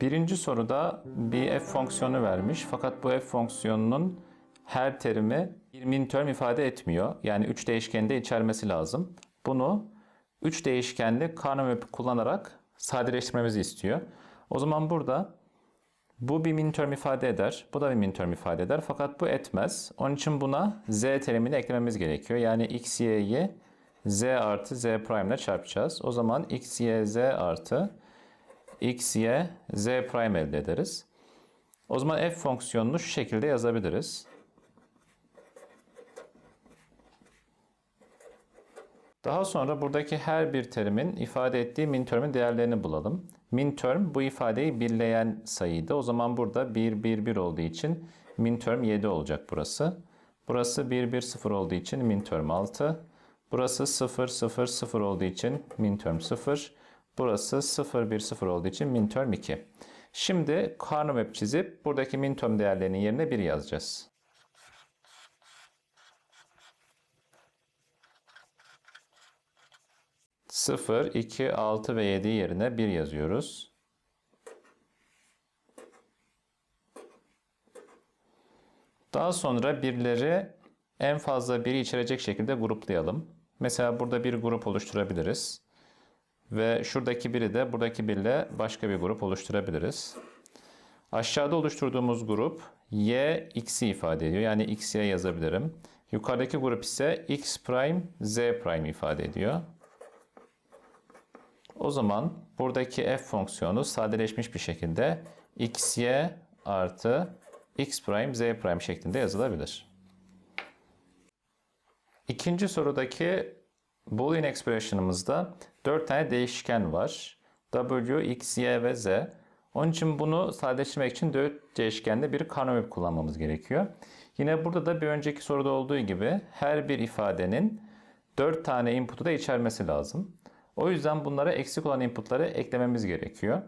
Birinci soruda bir f fonksiyonu vermiş fakat bu f fonksiyonunun her terimi bir minterm ifade etmiyor. Yani 3 değişkeni de içermesi lazım. Bunu 3 değişkenli Karnaugh map kullanarak sadeleştirmemizi istiyor. O zaman burada bu bir minterm ifade eder. Bu da bir minterm ifade eder. Fakat bu etmez. Onun için buna z terimini eklememiz gerekiyor. Yani x, y'yi z artı z prime ile çarpacağız. O zaman x, y, z artı x, y, z prime elde ederiz. O zaman f fonksiyonunu şu şekilde yazabiliriz. Daha sonra buradaki her bir terimin ifade ettiği minterm'in değerlerini bulalım. Minterm bu ifadeyi birleyen sayıydı. O zaman burada 1, 1, 1 olduğu için minterm 7 olacak burası. Burası 1, 1, 0 olduğu için minterm 6. Burası 0, 0, 0 olduğu için minterm 0. Burası 0, 1, 0 olduğu için minterm 2. Şimdi Karnaugh map çizip buradaki minterm değerlerinin yerine 1 yazacağız. Sıfır, 2, 6 ve 7 yerine 1 yazıyoruz. Daha sonra birleri en fazla biri içerecek şekilde gruplayalım. Mesela burada bir grup oluşturabiliriz. Ve şuradaki biri de buradaki birle başka bir grup oluşturabiliriz. Aşağıda oluşturduğumuz grup y x'i ifade ediyor. Yani x y yazabilirim. Yukarıdaki grup ise x prime z prime ifade ediyor. O zaman buradaki f fonksiyonu sadeleşmiş bir şekilde xy artı x prime z prime şeklinde yazılabilir. İkinci sorudaki Boolean expression'ımızda 4 tane değişken var. W, x, y ve z. Onun için bunu sadeleştirmek için 4 değişkenli bir map kullanmamız gerekiyor. Yine burada da bir önceki soruda olduğu gibi her bir ifadenin 4 tane input'u da içermesi lazım. O yüzden bunlara eksik olan inputları eklememiz gerekiyor.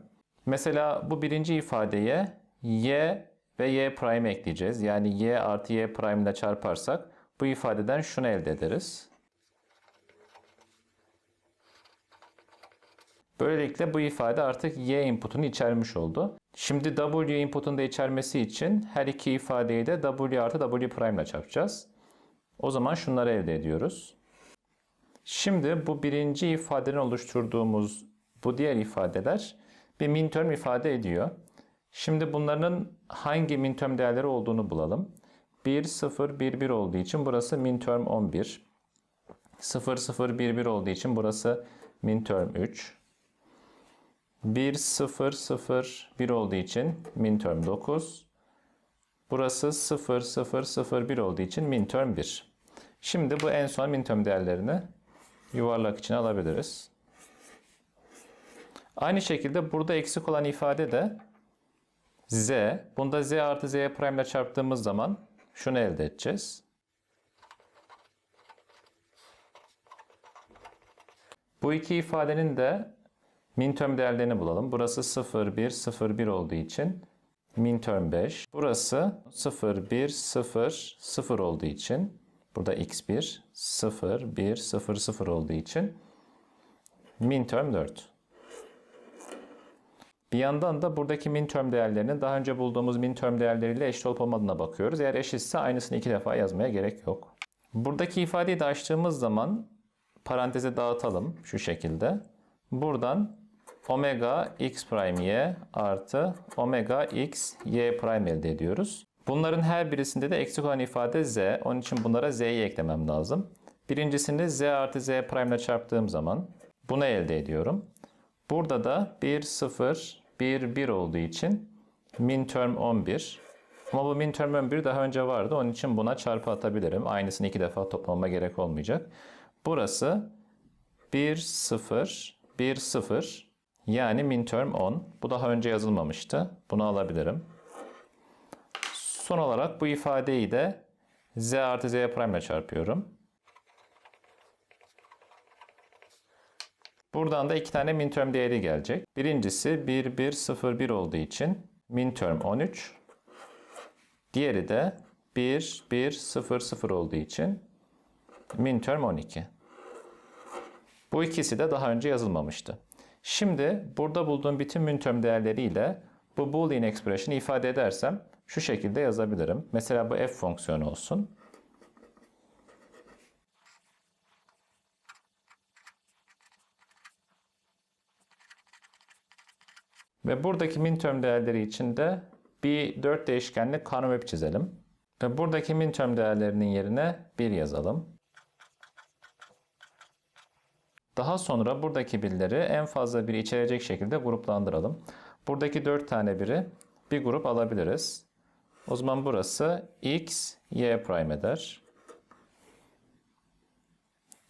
Mesela bu birinci ifadeye y ve y prime ekleyeceğiz. Yani y artı y prime ile çarparsak bu ifadeden şunu elde ederiz. Böylelikle bu ifade artık y inputunu içermiş oldu. Şimdi w inputunu da içermesi için her iki ifadeyi de w artı w prime ile çarpacağız. O zaman şunları elde ediyoruz. Şimdi bu birinci ifadenin oluşturduğumuz bu diğer ifadeler bir minterm ifade ediyor. Şimdi bunların hangi minterm değerleri olduğunu bulalım. 1, 0, 1, 1 olduğu için burası minterm 11. 0, 0, 1, 1 olduğu için burası minterm 3. 1, 0, 0, 1 olduğu için minterm 9. Burası 0, 0, 0, 1 olduğu için minterm 1. Şimdi bu en son minterm değerlerini yuvarlak içine alabiliriz. Aynı şekilde burada eksik olan ifade de z. Bunda z artı z prime ile çarptığımız zaman şunu elde edeceğiz. Bu iki ifadenin de minterm değerlerini bulalım. Burası 0, 1, 0, 1 olduğu için minterm 5. Burası 0, 1, 0, 0 olduğu için burada x1, 0, 1, 0, 0 olduğu için minterm 4. Bir yandan da buradaki minterm değerlerinin daha önce bulduğumuz minterm değerleriyle eşit olup olmadığına bakıyoruz. Eğer eşitse aynısını iki defa yazmaya gerek yok. Buradaki ifadeyi de açtığımız zaman paranteze dağıtalım şu şekilde. Buradan omega x prime y artı omega x y prime elde ediyoruz. Bunların her birisinde de eksik olan ifade z. Onun için bunlara z'yi eklemem lazım. Birincisini z artı z prime ile çarptığım zaman bunu elde ediyorum. Burada da 1, 0, 1, 1 olduğu için minterm 11. Ama bu minterm 11 daha önce vardı. Onun için buna çarpı atabilirim. Aynısını iki defa toplamama gerek olmayacak. Burası 1, 0, 1, 0. Yani minterm 10. Bu daha önce yazılmamıştı. Bunu alabilirim. Son olarak bu ifadeyi de z artı z prime ile çarpıyorum. Buradan da iki tane minterm değeri gelecek. Birincisi 1, 1, 0, 1 olduğu için minterm 13. Diğeri de 1, 1, 0, 0 olduğu için minterm 12. Bu ikisi de daha önce yazılmamıştı. Şimdi burada bulduğum bütün minterm değerleriyle bu boolean expression'ı ifade edersem şu şekilde yazabilirim. Mesela bu f fonksiyonu olsun. Ve buradaki minterm değerleri için de bir 4 değişkenli carnot çizelim. Ve buradaki minterm değerlerinin yerine 1 yazalım. Daha sonra buradaki birleri en fazla biri içerecek şekilde gruplandıralım. Buradaki 4 tane biri bir grup alabiliriz. O zaman burası x, y prime eder.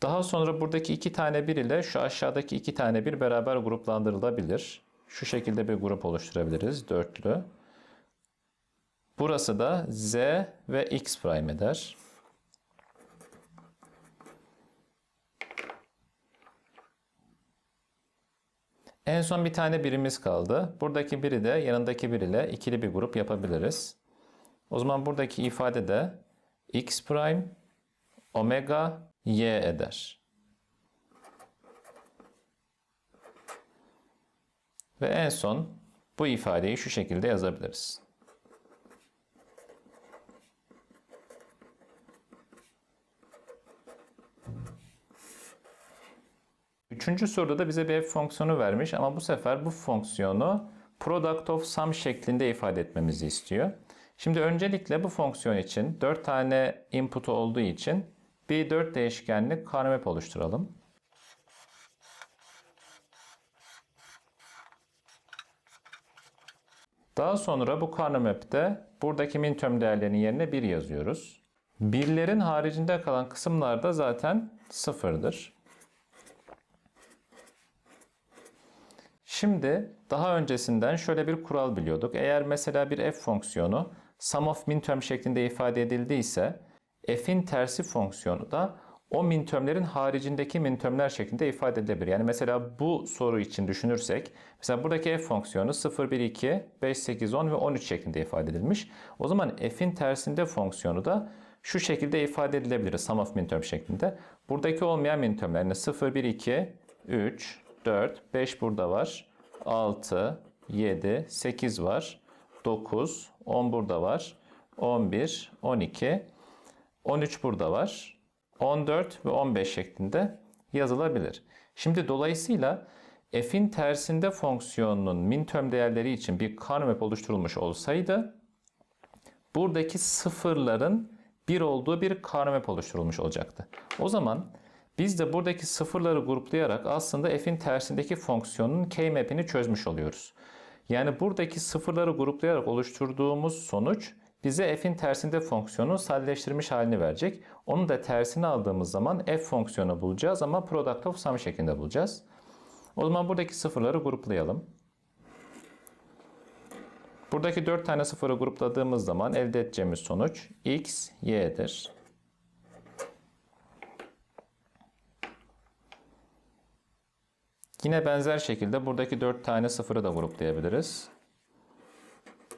Daha sonra buradaki iki tane bir ile şu aşağıdaki iki tane bir beraber gruplandırılabilir. Şu şekilde bir grup oluşturabiliriz. Dörtlü. Burası da z ve x prime eder. En son bir tane birimiz kaldı. Buradaki biri de yanındaki bir ile ikili bir grup yapabiliriz. O zaman buradaki ifade de x prime omega y eder. Ve en son bu ifadeyi şu şekilde yazabiliriz. Üçüncü soruda da bize bir f fonksiyonu vermiş ama bu sefer bu fonksiyonu product of sum şeklinde ifade etmemizi istiyor. Şimdi öncelikle bu fonksiyon için 4 tane input olduğu için bir 4 değişkenli carnot oluşturalım. Daha sonra bu karnı map'te buradaki minterm değerlerinin yerine 1 yazıyoruz. Birlerin haricinde kalan kısımlarda zaten sıfırdır. Şimdi daha öncesinden şöyle bir kural biliyorduk. Eğer mesela bir f fonksiyonu sum of minterm şeklinde ifade edildiyse f'in tersi fonksiyonu da o mintermlerin haricindeki mintermler şeklinde ifade edilebilir. Yani mesela bu soru için düşünürsek mesela buradaki f fonksiyonu 0, 1, 2, 5, 8, 10 ve 13 şeklinde ifade edilmiş. O zaman f'in tersinde fonksiyonu da şu şekilde ifade edilebilir sum of minterm şeklinde. Buradaki olmayan mintermler yani 0, 1, 2, 3, 4, 5 burada var. 6, 7, 8 var. 9, 10 burada var. 11, 12, 13 burada var. 14 ve 15 şeklinde yazılabilir. Şimdi dolayısıyla f'in tersinde fonksiyonunun minterm değerleri için bir carnot oluşturulmuş olsaydı buradaki sıfırların bir olduğu bir carnot oluşturulmuş olacaktı. O zaman biz de buradaki sıfırları gruplayarak aslında f'in tersindeki fonksiyonun k-map'ini çözmüş oluyoruz. Yani buradaki sıfırları gruplayarak oluşturduğumuz sonuç bize f'in tersinde fonksiyonun sadeleştirilmiş halini verecek. Onu da tersini aldığımız zaman f fonksiyonu bulacağız ama product of sum şeklinde bulacağız. O zaman buradaki sıfırları gruplayalım. Buradaki 4 tane sıfırı grupladığımız zaman elde edeceğimiz sonuç x, y'dir. Yine benzer şekilde buradaki 4 tane sıfırı da gruplayabiliriz.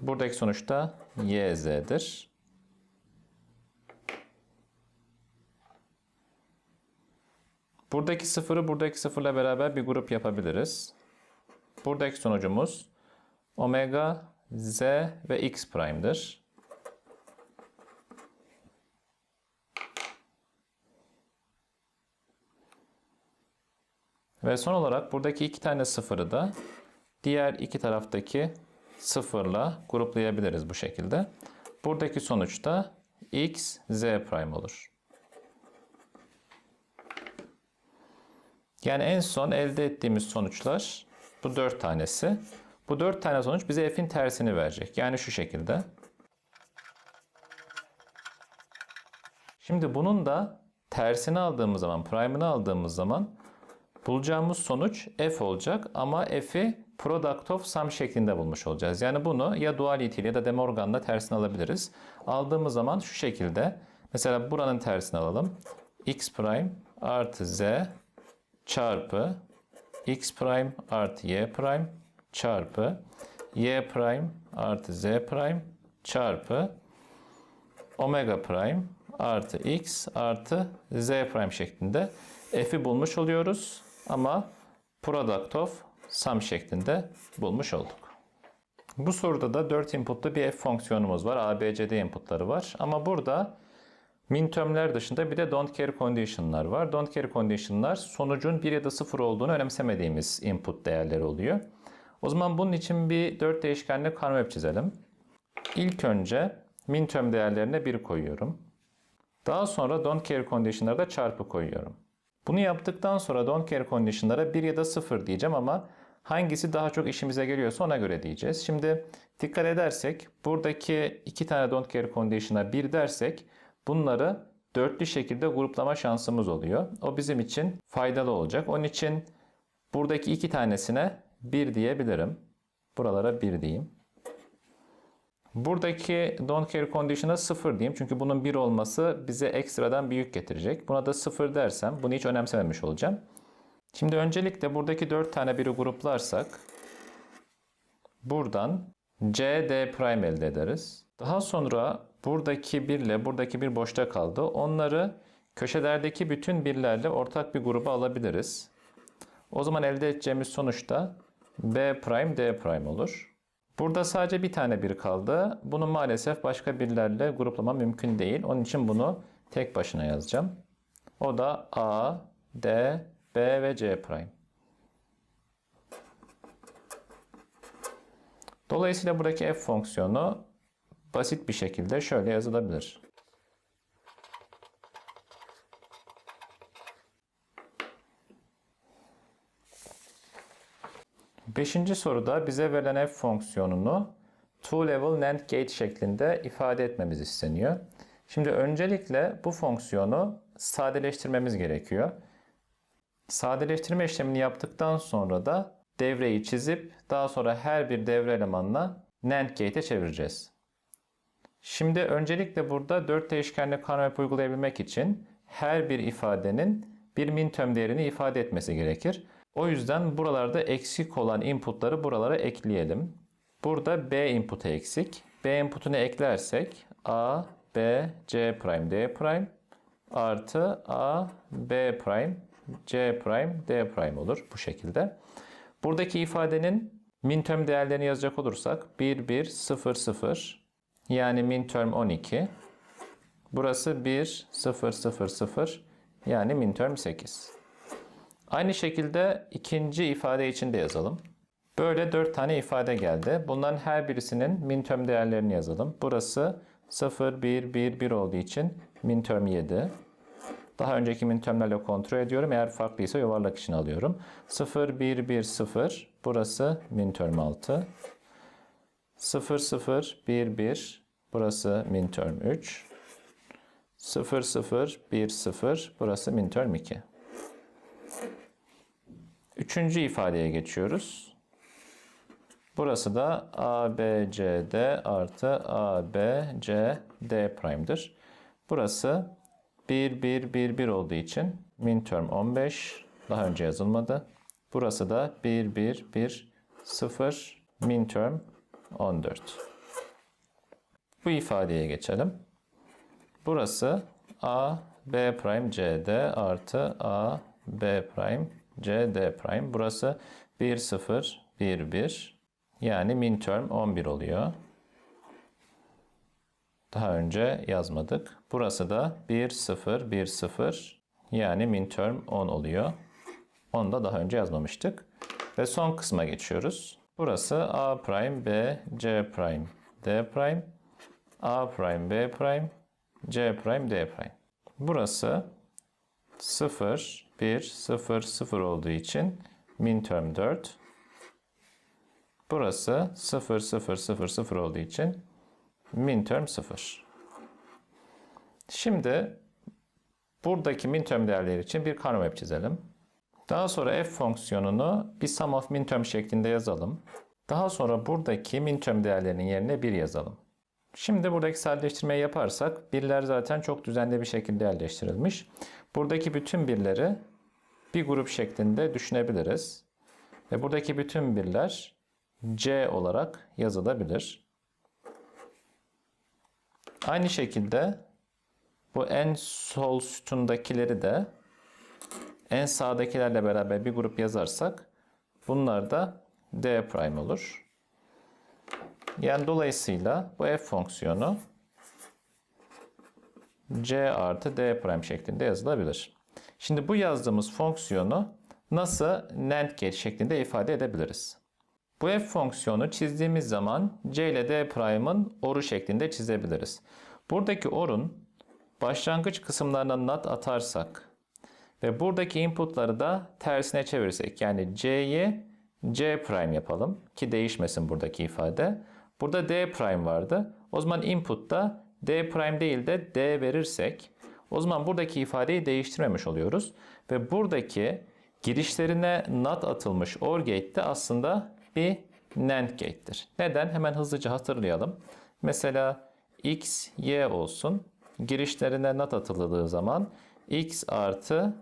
Buradaki sonuç da yz'dir. Buradaki sıfırı buradaki sıfırla beraber bir grup yapabiliriz. Buradaki sonucumuz omega, z ve x prime'dir. Ve son olarak buradaki iki tane sıfırı da diğer iki taraftaki sıfırla gruplayabiliriz bu şekilde. Buradaki sonuç da x, z prime olur. Yani en son elde ettiğimiz sonuçlar bu dört tanesi. Bu dört tane sonuç bize f'in tersini verecek. Yani şu şekilde. Şimdi bunun da tersini aldığımız zaman, prime'ını aldığımız zaman bulacağımız sonuç f olacak ama f'i product of sum şeklinde bulmuş olacağız. Yani bunu ya duality ya da De Morgan'la tersini alabiliriz. Aldığımız zaman şu şekilde mesela buranın tersini alalım. x prime artı z çarpı x prime artı y prime çarpı y prime artı z prime çarpı omega prime artı x artı z prime şeklinde f'i bulmuş oluyoruz ama product of sum şeklinde bulmuş olduk. Bu soruda da 4 inputlu bir f fonksiyonumuz var. A, B, C, D inputları var. Ama burada mintermler dışında bir de don't care condition'lar var. Don't care condition'lar sonucun 1 ya da 0 olduğunu önemsemediğimiz input değerleri oluyor. O zaman bunun için bir 4 değişkenli karma çizelim. İlk önce minterm değerlerine 1 koyuyorum. Daha sonra don't care condition'lara da çarpı koyuyorum. Bunu yaptıktan sonra don't care condition'lara 1 ya da 0 diyeceğim ama hangisi daha çok işimize geliyorsa ona göre diyeceğiz. Şimdi dikkat edersek buradaki iki tane don't care condition'a 1 dersek bunları dörtlü şekilde gruplama şansımız oluyor. O bizim için faydalı olacak. Onun için buradaki iki tanesine 1 diyebilirim. Buralara 1 diyeyim. Buradaki don't care condition'a 0 diyeyim. Çünkü bunun 1 olması bize ekstradan bir yük getirecek. Buna da 0 dersem bunu hiç önemsememiş olacağım. Şimdi öncelikle buradaki 4 tane biri gruplarsak buradan C, D prime elde ederiz. Daha sonra buradaki 1 ile buradaki bir boşta kaldı. Onları köşelerdeki bütün birlerle ortak bir gruba alabiliriz. O zaman elde edeceğimiz sonuçta B prime D prime olur. Burada sadece bir tane bir kaldı. Bunu maalesef başka birlerle gruplama mümkün değil. Onun için bunu tek başına yazacağım. O da A, D, B ve C prime. Dolayısıyla buradaki f fonksiyonu basit bir şekilde şöyle yazılabilir. Beşinci soruda bize verilen f fonksiyonunu two level NAND gate şeklinde ifade etmemiz isteniyor. Şimdi öncelikle bu fonksiyonu sadeleştirmemiz gerekiyor. Sadeleştirme işlemini yaptıktan sonra da devreyi çizip daha sonra her bir devre elemanına NAND gate'e çevireceğiz. Şimdi öncelikle burada 4 değişkenli karmap uygulayabilmek için her bir ifadenin bir minterm değerini ifade etmesi gerekir. O yüzden buralarda eksik olan inputları buralara ekleyelim. Burada B input'u eksik. B input'unu eklersek A, B, C prime, D prime artı A, B prime, C prime, D prime olur bu şekilde. Buradaki ifadenin minterm değerlerini yazacak olursak 1, 1, 0, 0 yani minterm 12. Burası 1, 0, 0, 0 yani minterm 8. Aynı şekilde ikinci ifade için de yazalım. Böyle 4 tane ifade geldi. Bunların her birisinin minterm değerlerini yazalım. Burası 0, 1, 1, 1 olduğu için minterm 7. Daha önceki mintermlerle kontrol ediyorum. Eğer farklıysa yuvarlak için alıyorum. 0, 1, 1, 0. Burası minterm 6. 0, 0, 1, 1. Burası minterm 3. 0, 0, 1, 0. Burası minterm 2. Üçüncü ifadeye geçiyoruz. Burası da A, B, C, D artı A, B, C, D prime'dir. Burası 1, 1, 1, 1 olduğu için minterm 15 daha önce yazılmadı. Burası da 1, 1, 1, 0 minterm 14. Bu ifadeye geçelim. Burası A, B prime, C, D artı A, B prime, C, D prime. Burası 1, 0, 1, 1. Yani minterm 11 oluyor. Daha önce yazmadık. Burası da 1, 0, 1, 0. Yani minterm 10 oluyor. Onu da daha önce yazmamıştık. Ve son kısma geçiyoruz. Burası A prime, B, C prime, D prime. A prime, B prime, C prime, D prime. Burası 0, 1, 0, 0 olduğu için minterm 4. Burası 0, 0, 0, 0 olduğu için minterm 0. Şimdi buradaki minterm değerleri için bir karmap çizelim. Daha sonra f fonksiyonunu bir sum of minterm şeklinde yazalım. Daha sonra buradaki minterm değerlerinin yerine 1 yazalım. Şimdi buradaki sadeleştirmeyi yaparsak birler zaten çok düzenli bir şekilde yerleştirilmiş. Buradaki bütün birleri bir grup şeklinde düşünebiliriz. Ve buradaki bütün birler C olarak yazılabilir. Aynı şekilde bu en sol sütundakileri de en sağdakilerle beraber bir grup yazarsak bunlar da D prime olur. Yani dolayısıyla bu f fonksiyonu c artı d prime şeklinde yazılabilir. Şimdi bu yazdığımız fonksiyonu nasıl NAND gate şeklinde ifade edebiliriz? Bu f fonksiyonu çizdiğimiz zaman c ile d prime'ın oru şeklinde çizebiliriz. Buradaki orun başlangıç kısımlarına NOT atarsak ve buradaki inputları da tersine çevirirsek yani c'yi c prime yapalım ki değişmesin buradaki ifade. Burada d prime vardı. O zaman input'ta d prime değil de d verirsek o zaman buradaki ifadeyi değiştirmemiş oluyoruz. Ve buradaki girişlerine NOT atılmış OR gate de aslında bir NAND gate'tir. Neden? Hemen hızlıca hatırlayalım. Mesela x, y olsun. Girişlerine NOT atıldığı zaman x artı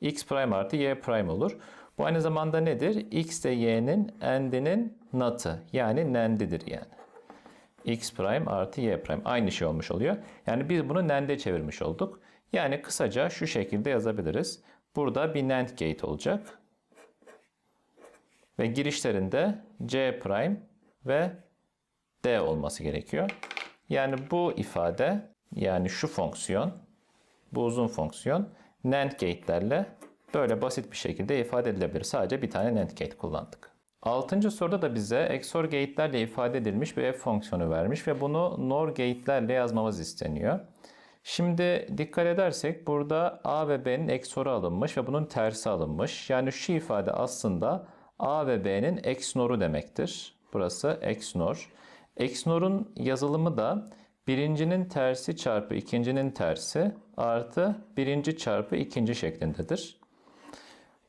x prime artı y prime olur. Bu aynı zamanda nedir? x de y'nin end'inin NOT'ı yani NAND'idir yani. X prime artı y prime aynı şey olmuş oluyor. Yani biz bunu NAND'e çevirmiş olduk. Yani kısaca şu şekilde yazabiliriz. Burada bir NAND gate olacak. Ve girişlerinde C prime ve D olması gerekiyor. Yani bu ifade yani şu fonksiyon bu uzun fonksiyon NAND gate'lerle böyle basit bir şekilde ifade edilebilir. Sadece bir tane NAND gate kullandık. Altıncı soruda da bize XOR gate'lerle ifade edilmiş bir f fonksiyonu vermiş ve bunu NOR gate'lerle yazmamız isteniyor. Şimdi dikkat edersek burada A ve B'nin XOR'u alınmış ve bunun tersi alınmış. Yani şu ifade aslında A ve B'nin XNOR'u demektir. Burası XNOR. XNOR'un yazılımı da birincinin tersi çarpı ikincinin tersi artı birinci çarpı ikinci şeklindedir.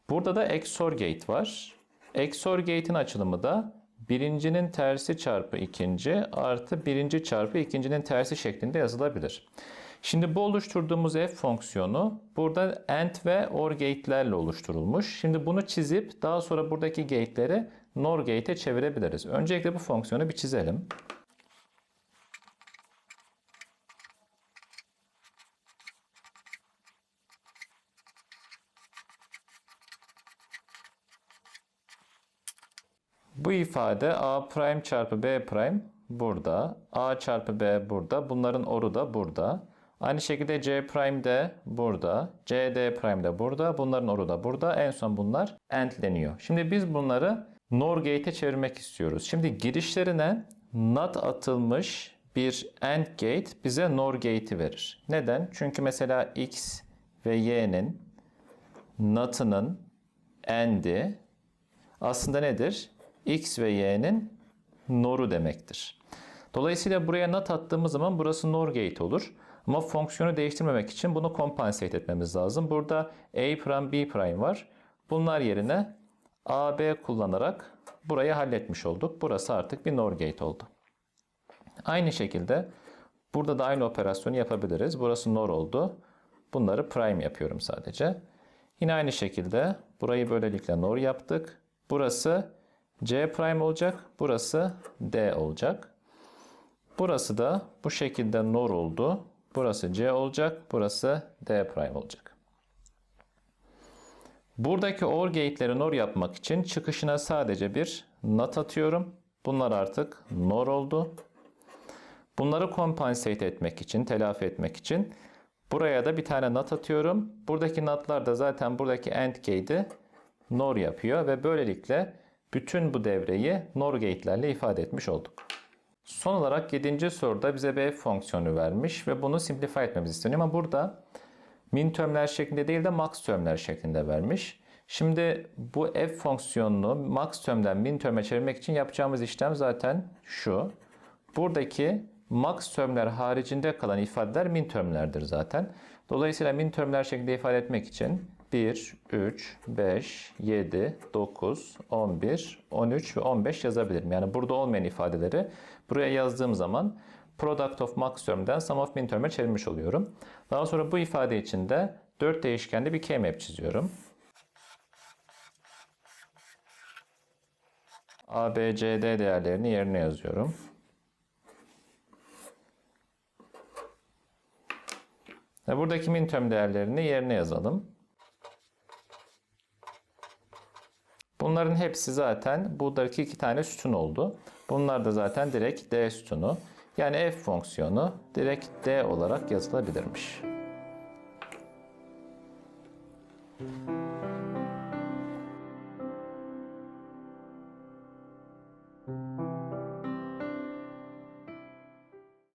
Burada da XOR gate var. XOR gate'in açılımı da birincinin tersi çarpı ikinci artı birinci çarpı ikincinin tersi şeklinde yazılabilir. Şimdi bu oluşturduğumuz f fonksiyonu burada AND ve OR gate'lerle oluşturulmuş. Şimdi bunu çizip daha sonra buradaki gate'leri NOR gate'e çevirebiliriz. Öncelikle bu fonksiyonu bir çizelim. Bu ifade a prime çarpı b prime burada. a çarpı b burada. Bunların oru da burada. Aynı şekilde c prime de burada. c d prime de burada. Bunların oru da burada. En son bunlar AND'leniyor. Şimdi biz bunları NOR gate'e çevirmek istiyoruz. Şimdi girişlerine NOT atılmış bir AND gate bize NOR gate'i verir. Neden? Çünkü mesela x ve y'nin NOT'ının AND'i aslında nedir? X ve Y'nin NOR'u demektir. Dolayısıyla buraya NOT attığımız zaman burası NOR gate olur. Ama fonksiyonu değiştirmemek için bunu compensate etmemiz lazım. Burada A prime B prime var. Bunlar yerine A, B kullanarak burayı halletmiş olduk. Burası artık bir NOR gate oldu. Aynı şekilde burada da aynı operasyonu yapabiliriz. Burası NOR oldu. Bunları prime yapıyorum sadece. Yine aynı şekilde burayı böylelikle NOR yaptık. Burası C prime olacak. Burası D olacak. Burası da bu şekilde NOR oldu. Burası C olacak. Burası D prime olacak. Buradaki OR gate'leri NOR yapmak için çıkışına sadece bir NOT atıyorum. Bunlar artık NOR oldu. Bunları compensate etmek için, telafi etmek için buraya da bir tane NOT atıyorum. Buradaki NOT'lar da zaten buradaki AND gate'i NOR yapıyor ve böylelikle bütün bu devreyi NOR gate'lerle ifade etmiş olduk. Son olarak 7. soruda bize bir f fonksiyonu vermiş ve bunu simplify etmemiz isteniyor ama burada min termler şeklinde değil de max termler şeklinde vermiş. Şimdi bu f fonksiyonunu max termden min terme çevirmek için yapacağımız işlem zaten şu. Buradaki max termler haricinde kalan ifadeler min termlerdir zaten. Dolayısıyla min termler şeklinde ifade etmek için 1, 3, 5, 7, 9, 11, 13 ve 15 yazabilirim. Yani burada olmayan ifadeleri buraya yazdığım zaman product of max term'den sum of min term'e çevirmiş oluyorum. Daha sonra bu ifade için de 4 değişkenli bir k-map çiziyorum. A, B, C, D değerlerini yerine yazıyorum. Ve buradaki minterm değerlerini yerine yazalım. Bunların hepsi zaten buradaki iki tane sütun oldu. Bunlar da zaten direkt D sütunu. Yani f fonksiyonu direkt D olarak yazılabilirmiş.